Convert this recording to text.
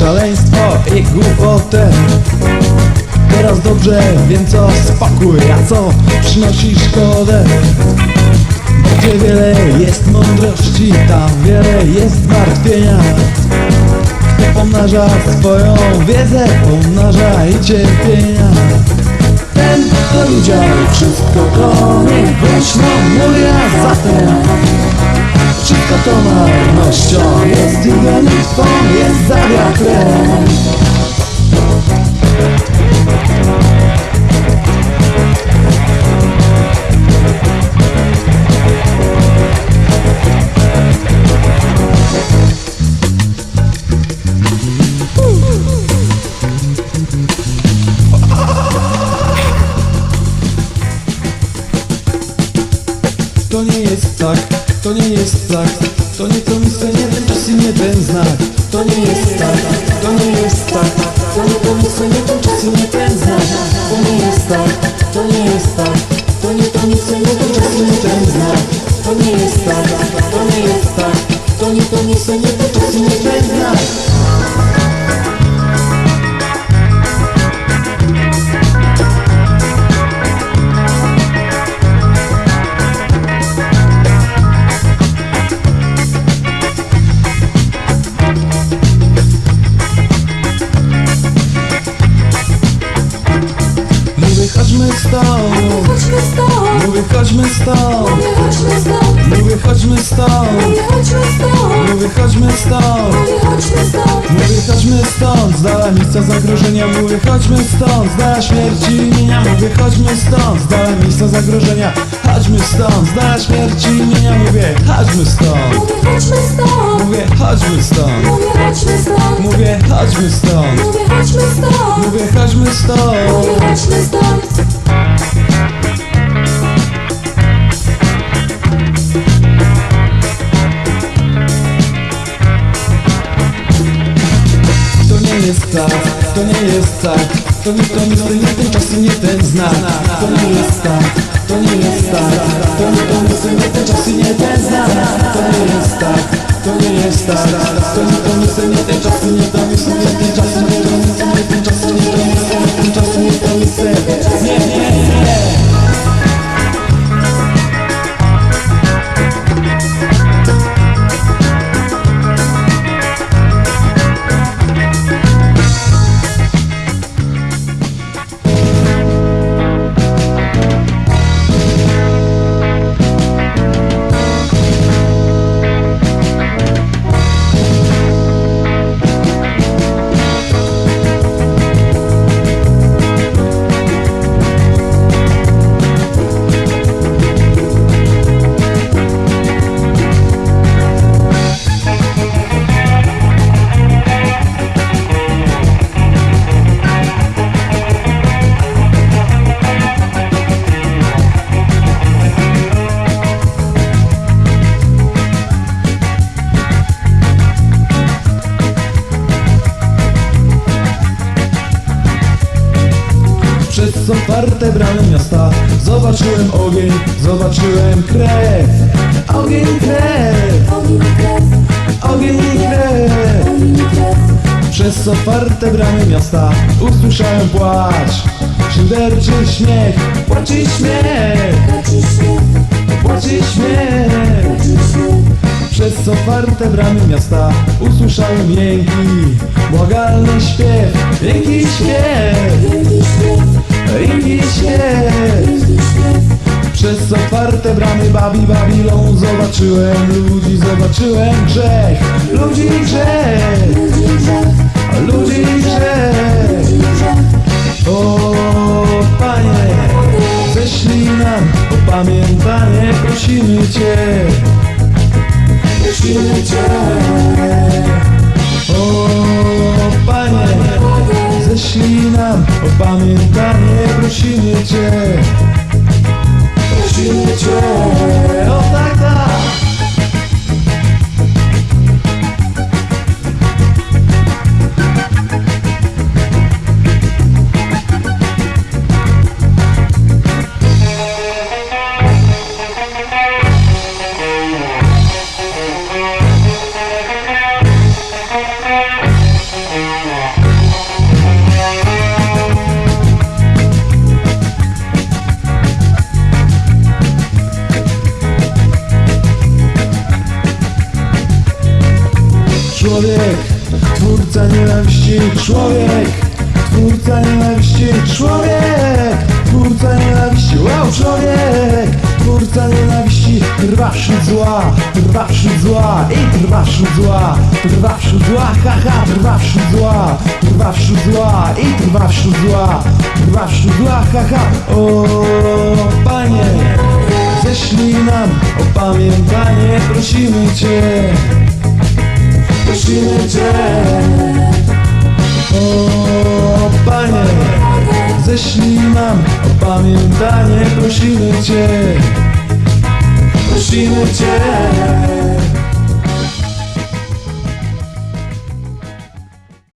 szaleństwo i głupotę. Teraz dobrze wiem co spokój, a co przynosi szkodę. Gdzie wiele jest mądrości, tam wiele jest zmartwienia. Kto pomnaża swoją wiedzę, pomnaża i cierpienia. Ten, kto widział wszystko, to niech głośno mówi, a zatem Wszystko to marnością jest i jest za tak, to nie jest tak. To nie to miejsce, nie ten czas i nie ten znak. To nie jest tak, to nie jest tak. To nie to miejsce, nie ten czas i nie ten znak. To nie jest tak, to nie jest tak chodźmy stąd nie chodźmy stąd, Mówię chodźmy stąd Mówię chodźmy stąd Mówię chodźmy stąd, z dala miejsca zagrożenia Mówię chodźmy stąd, z dala śmierci imienia Mówię chodźmy stąd, z dala miejsca zagrożenia Chodźmy stąd, z dala śmierci imienia Mówię chodźmy stąd mówię chodźmy stąd, Mówię chodźmy stąd mówię chodźmy stąd, Mówię chodźmy stąd stąd. To nie jest tak, to nie jest tak To nie to nie ten czas nie ten znak To nie jest tak, to nie jest tak To nie to miejsce, nie ten czas nie ten znak To nie jest tak, to nie jest tak To nie to miejsce, nie ten czas nie to miejsce Nie ten czas i nie to miejsce, nie ten czas nie to miejsce Przez otwarte bramy miasta. Zobaczyłem ogień, zobaczyłem krew. Ogień, i krew, ogień i krew. Przez otwarte bramy miasta Usłyszałem płacz. Szyderczy śmiech, płacz i śmiech. Płacz śmiech. Przez otwarte bramy miasta Usłyszałem jęki Błagalny śpiew, jęki śpiew Jęki śpiew śmiech, Przez otwarte bramy Babi Babilon. Zobaczyłem ludzi, zobaczyłem grzech. Ludzi grzech. Ludzi grzech. O Panie, ześlij nam opamiętanie Prosimy Cię, prosimy Cię. O Panie, ześlij nam opamiętanie Prosimy Cię. Prosimy Cię Twórca nienawiści człowiek. Twórca nienawiści człowiek. Twórca nienawiści, wow człowiek. Twórca nienawiści trwa wśród zła Trwa wśród zła i trwa wśród zła. Trwa wśród zła, haha, trwa wśród zła. Trwa wśród zła i trwa wśród zła. Trwa wśród zła, haha O Panie Ześlij nam opamiętanie Prosimy Cię Prosimy Cię O Panie Ześlij nam opamiętanie Prosimy Cię. Prosimy Cię